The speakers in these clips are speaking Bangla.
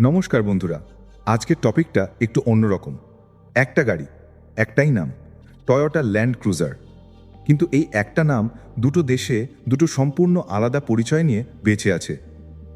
নমস্কার বন্ধুরা, আজকের টপিকটা একটু অন্যরকম। একটা গাড়ি, একটাই নাম টয়োটা ল্যান্ড ক্রুজার কিন্তু এই একটা নাম দুটো দেশে, দুটো সম্পূর্ণ আলাদা পরিচয় নিয়ে বেঁচে আছে।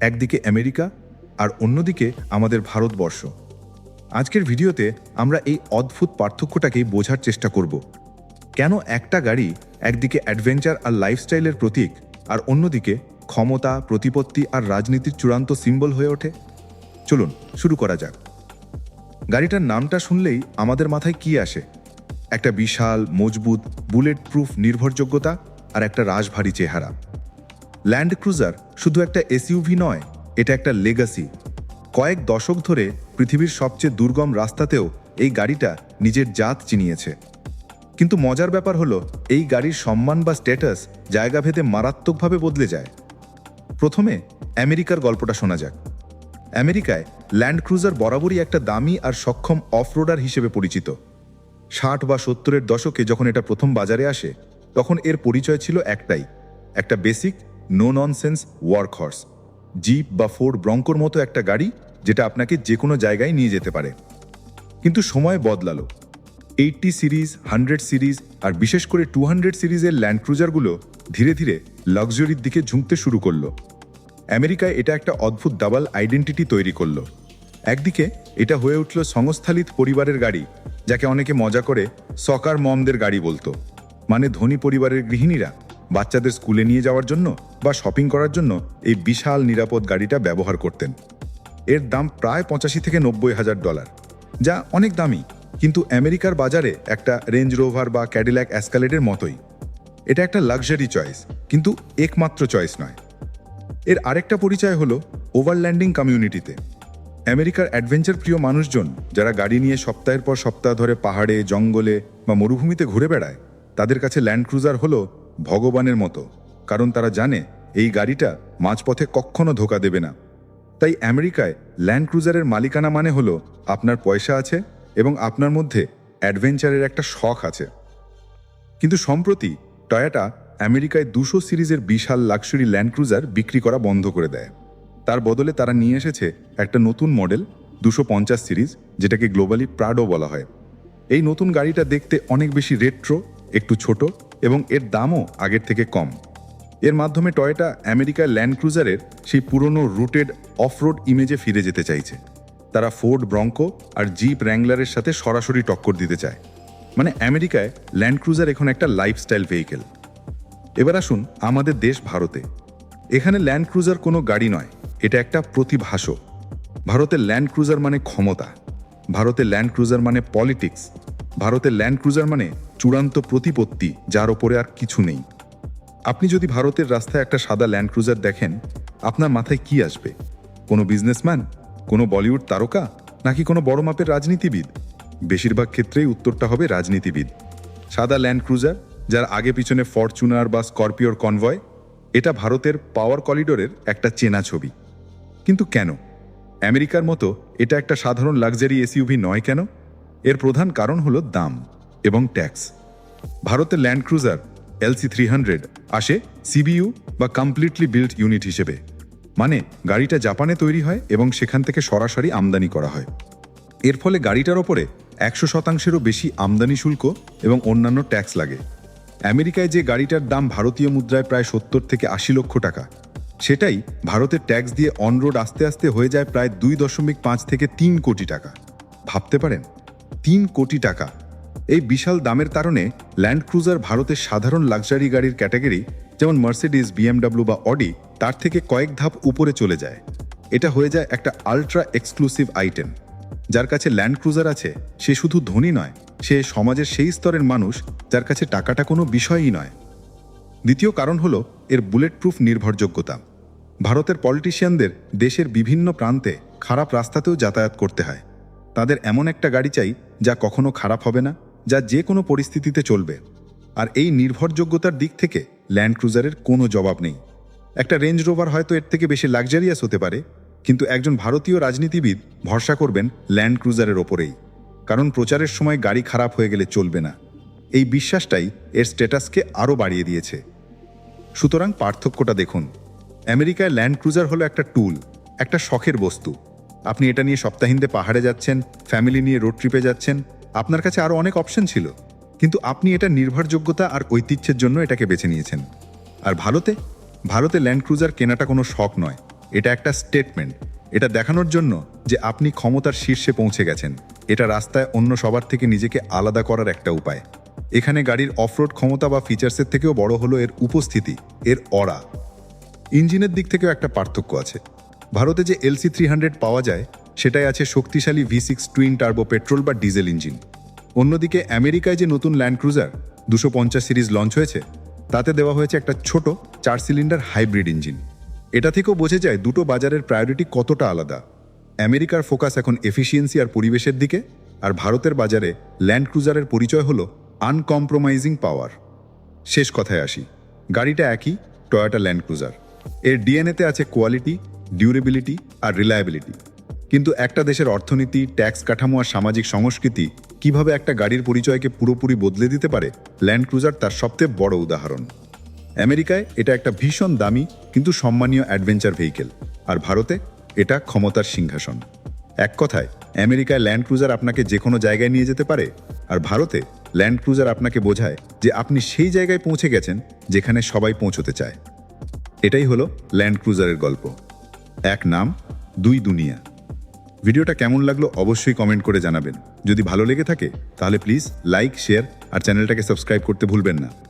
একদিকে আমেরিকা আর অন্যদিকে আমাদের ভারতবর্ষ। আজকের ভিডিওতে আমরা এই অদ্ভুত পার্থক্যটাকেই বোঝার চেষ্টা করব। কেন একটা গাড়ি একদিকে অ্যাডভেঞ্চার আর লাইফস্টাইলের প্রতীক আর অন্যদিকে ক্ষমতা, প্রতিপত্তি আর রাজনীতির চূড়ান্ত সিম্বল হয়ে ওঠে? চলুন, শুরু করা যাক। গাড়িটার নামটা শুনলেই আমাদের মাথায় কি আসে? একটা বিশাল, মজবুত বুলেট প্রুফ নির্ভরযোগ্যতা আর একটা রাশভারী চেহারা। ল্যান্ড ক্রুজার শুধু একটা এসইউভি নয়, এটা একটা লেগাসি কয়েক দশক ধরে পৃথিবীর সবচেয়ে দুর্গম রাস্তাতেও এই গাড়িটা নিজের জাত চিনিয়েছে। কিন্তু মজার ব্যাপার হলো, এই গাড়ির সম্মান বা স্ট্যাটাস জায়গাভেদে মারাত্মকভাবে বদলে যায়। প্রথমে আমেরিকার গল্পটা শোনা যাক। আমেরিকায় ল্যান্ড ক্রুজার বরাবরই একটা দামি আর সক্ষম অফরোডার হিসেবে পরিচিত। ষাট বা সত্তরের দশকে যখন এটা প্রথম বাজারে আসে, তখন এর পরিচয় ছিল একটাই, একটা basic no nonsense work horse jeep বা ফোর্ড ব্রঙ্কোর মতো একটা গাড়ি যেটা আপনাকে যে কোনো জায়গায় নিয়ে যেতে পারে। কিন্তু সময় বদলালো। এইটটি সিরিজ হান্ড্রেড সিরিজ আর বিশেষ করে টু হান্ড্রেড সিরিজের ল্যান্ড ক্রুজারগুলো ধীরে ধীরে লাক্সারির দিকে ঝুঁকতে শুরু করল। আমেরিকায় এটা একটা অদ্ভুত ডাবল আইডেন্টিটি তৈরি করল। একদিকে এটা হয়ে উঠল সংস্থালিত পরিবারের গাড়ি, যাকে অনেকে মজা করে সকার মমদের গাড়ি বলতো। মানে ধনী পরিবারের গৃহিণীরা বাচ্চাদের স্কুলে নিয়ে যাওয়ার জন্য বা শপিং করার জন্য এই বিশাল নিরাপদ গাড়িটা ব্যবহার করতেন। এর দাম প্রায় পঁচাশি থেকে নব্বই হাজার ডলার যা অনেক দামি, কিন্তু আমেরিকার বাজারে একটা রেঞ্জ রোভার বা ক্যাডিল্যাক অ্যাসকালেটের মতোই। এটা একটা লাক্সারি চয়েস কিন্তু একমাত্র চয়েস নয়। এর আরেকটা পরিচয় হলো ওভারল্যান্ডিং কমিউনিটিতে। আমেরিকার অ্যাডভেঞ্চার প্রিয় মানুষজন যারা গাড়ি নিয়ে সপ্তাহের পর সপ্তাহ ধরে পাহাড়ে, জঙ্গলে বা মরুভূমিতে ঘুরে বেড়ায়, তাদের কাছে ল্যান্ড ক্রুজার হলো ভগবানের মতো, কারণ তারা জানে এই গাড়িটা মাঝপথে কখনো ধোকা দেবে না। তাই আমেরিকায় ল্যান্ড ক্রুজারের মালিকানা মানে হলো আপনার পয়সা আছে এবং আপনার মধ্যে অ্যাডভেঞ্চারের একটা শখ আছে। কিন্তু সম্প্রতি টয়োটা আমেরিকায় দুশো সিরিজের বিশাল লাক্সারি ল্যান্ড ক্রুজার বিক্রি করা বন্ধ করে দেয়। তার বদলে তারা নিয়ে এসেছে একটা নতুন মডেল, দুশো পঞ্চাশ সিরিজ, যেটাকে গ্লোবালি প্রাডো বলা হয়। এই নতুন গাড়িটা দেখতে অনেক বেশি রেট্রো, একটু ছোট এবং এর দামও আগের থেকে কম। এর মাধ্যমে টয়োটা আমেরিকার ল্যান্ড ক্রুজারের সেই পুরনো রুটেড অফরোড ইমেজে ফিরে যেতে চাইছে। তারা ফোর্ড ব্রঙ্কো আর জিপ র্যাংলারের সাথে সরাসরি টক্কর দিতে চায়। মানে আমেরিকায় ল্যান্ড ক্রুজার এখন একটা লাইফস্টাইল ভেহিকেল। এবার আসুন আমাদের দেশ ভারতে। এখানে ল্যান্ড ক্রুজার কোনো গাড়ি নয়, এটা একটা প্রতিভাস ভারতের ল্যান্ড ক্রুজার মানে ক্ষমতা ভারতের ল্যান্ড ক্রুজার মানে পলিটিক্স ভারতের ল্যান্ড ক্রুজার মানে চূড়ান্ত প্রতিপত্তি, যার ওপরে আর কিছু নেই। আপনি যদি ভারতের রাস্তায় একটা সাদা ল্যান্ড ক্রুজার দেখেন, আপনার মাথায় কি আসবে? কোনো বিজনেসম্যান কোনো বলিউড তারকা? নাকি কোনো বড় মাপের রাজনীতিবিদ? বেশিরভাগ ক্ষেত্রেই উত্তরটা হবে রাজনীতিবিদ। সাদা ল্যান্ড ক্রুজার যার আগে পিছনে ফরচুনার বা স্করপিওর কনভয়, এটা ভারতের পাওয়ার করিডোরের একটা চেনা ছবি। কিন্তু কেন? আমেরিকার মতো এটা একটা সাধারণ লাক্সারি এসইউভি নয় কেন? এর প্রধান কারণ হলো দাম এবং ট্যাক্স। ভারতের Land Cruiser LC three hundred আসে সিবিইউ বা কমপ্লিটলি বিল্ড ইউনিট হিসেবে। মানে গাড়িটা জাপানে তৈরি হয় এবং সেখান থেকে সরাসরি আমদানি করা হয়। এর ফলে গাড়িটার ওপরে একশো শতাংশেরও বেশি আমদানি শুল্ক এবং অন্যান্য ট্যাক্স লাগে। আমেরিকায় যে গাড়িটার দাম ভারতীয় মুদ্রায় প্রায় সত্তর থেকে আশি লক্ষ টাকা, সেটাই ভারতের ট্যাক্স দিয়ে অনরোড আস্তে আস্তে হয়ে যায় প্রায় দুই দশমিক পাঁচ থেকে তিন কোটি টাকা। ভাবতে পারেন, তিন কোটি টাকা। এই বিশাল দামের কারণে ল্যান্ড ক্রুজার ভারতের সাধারণ লাক্সারি গাড়ির ক্যাটাগরি, যেমন মার্সিডিজ, বিএমডাব্লিউ বা অডি, তার থেকে কয়েক ধাপ উপরে চলে যায়। এটা হয়ে যায় একটা আলট্রা এক্সক্লুসিভ আইটেম যার কাছে ল্যান্ড ক্রুজার আছে, সে শুধু ধনী নয়, সে সমাজের সেই স্তরের মানুষ যার কাছে টাকাটা কোনো বিষয়ই নয়। দ্বিতীয় কারণ হলো এর বুলেট প্রুফ নির্ভরযোগ্যতা। ভারতের পলিটিশিয়ানদের দেশের বিভিন্ন প্রান্তে খারাপ রাস্তাতেও যাতায়াত করতে হয়। তাদের এমন একটা গাড়ি চাই যা কখনো খারাপ হবে না, যা যে কোনো পরিস্থিতিতে চলবে। আর এই নির্ভরযোগ্যতার দিক থেকে ল্যান্ড ক্রুজারের কোনো জবাব নেই। একটা রেঞ্জ রোভার হয়তো এর থেকে বেশি লাক্সারিয়াস হতে পারে কিন্তু একজন ভারতীয় রাজনীতিবিদ ভরসা করবেন ল্যান্ড ক্রুজারের ওপরেই। কারণ প্রচারের সময় গাড়ি খারাপ হয়ে গেলে চলবে না। এই বিশ্বাসটাই এর স্ট্যাটাসকে আরও বাড়িয়ে দিয়েছে। সুতরাং পার্থক্যটা দেখুন। আমেরিকায় ল্যান্ড ক্রুজার হলো একটা টুল, একটা শখের বস্তু। আপনি এটা নিয়ে সপ্তাহিন্দে পাহাড়ে যাচ্ছেন, ফ্যামিলি নিয়ে রোড ট্রিপে যাচ্ছেন, আপনার কাছে আরও অনেক অপশন ছিল। কিন্তু আপনি এটা নির্ভরযোগ্যতা আর ঐতিহ্যের জন্য এটাকে বেছে নিয়েছেন। আর ভারতে ভারতে ল্যান্ড ক্রুজার কেনাটা কোনো শখ নয়। একটা স্টেটমেন্ট এটা দেখানোর জন্য যে আপনি ক্ষমতার শীর্ষে পৌঁছে গেছেন। এটা রাস্তায় অন্য সবার থেকে নিজেকে আলাদা করার একটা উপায়। এখানে গাড়ির অফরোড ক্ষমতা বা ফিচার্সের থেকেও বড় হলো এর উপস্থিতি, এর অরা ইঞ্জিনের দিক থেকেও একটা পার্থক্য আছে। ভারতে যে এলসি থ্রি হান্ড্রেড পাওয়া যায়, সেটাই আছে শক্তিশালী V six twin turbo petrol বা ডিজেল ইঞ্জিন অন্যদিকে আমেরিকায় যে নতুন ল্যান্ড ক্রুজার দুশো সিরিজ লঞ্চ হয়েছে, তাতে দেওয়া হয়েছে একটা ছোট চার সিলিন্ডার হাইব্রিড ইঞ্জিন এটা থেকেও বোঝে যায় দুটো বাজারের প্রায়োরিটি কতটা আলাদা। আমেরিকার ফোকাস এখন এফিসিয়েন্সি আর পরিবেশের দিকে, আর ভারতের বাজারে ল্যান্ড ক্রুজারের পরিচয় হলো আনকম্প্রোমাইজিং পাওয়ার শেষ কথায় আসি, গাড়িটা একই টয়োটা ল্যান্ড ক্রুজার এর ডিএনএতে আছে কোয়ালিটি ডিউরেবিলিটি আর রিলায়াবিলিটি কিন্তু একটা দেশের অর্থনীতি ট্যাক্স কাঠামো আর সামাজিক সংস্কৃতি কীভাবে একটা গাড়ির পরিচয়কে পুরোপুরি বদলে দিতে পারে ল্যান্ড ক্রুজার তার সবচেয়ে বড় উদাহরণ। আমেরিকায় এটা একটা ভীষণ দামি কিন্তু সম্মানীয় অ্যাডভেঞ্চার ভেহিকেল আর ভারতে এটা ক্ষমতার সিংহাসন। এক কথায়, আমেরিকায় ল্যান্ড ক্রুজার আপনাকে যে কোনো জায়গায় নিয়ে যেতে পারে, আর ভারতে ল্যান্ড ক্রুজার আপনাকে বোঝায় যে আপনি সেই জায়গায় পৌঁছে গেছেন যেখানে সবাই পৌঁছতে চায়। এটাই হলো ল্যান্ড ক্রুজারের গল্প। এক নাম, দুই দুনিয়া। ভিডিওটা কেমন লাগল অবশ্যই কমেন্ট করে জানাবেন। যদি ভালো লেগে থাকে, তাহলে প্লিজ লাইক শেয়ার আর চ্যানেলটাকে সাবস্ক্রাইব করতে ভুলবেন না।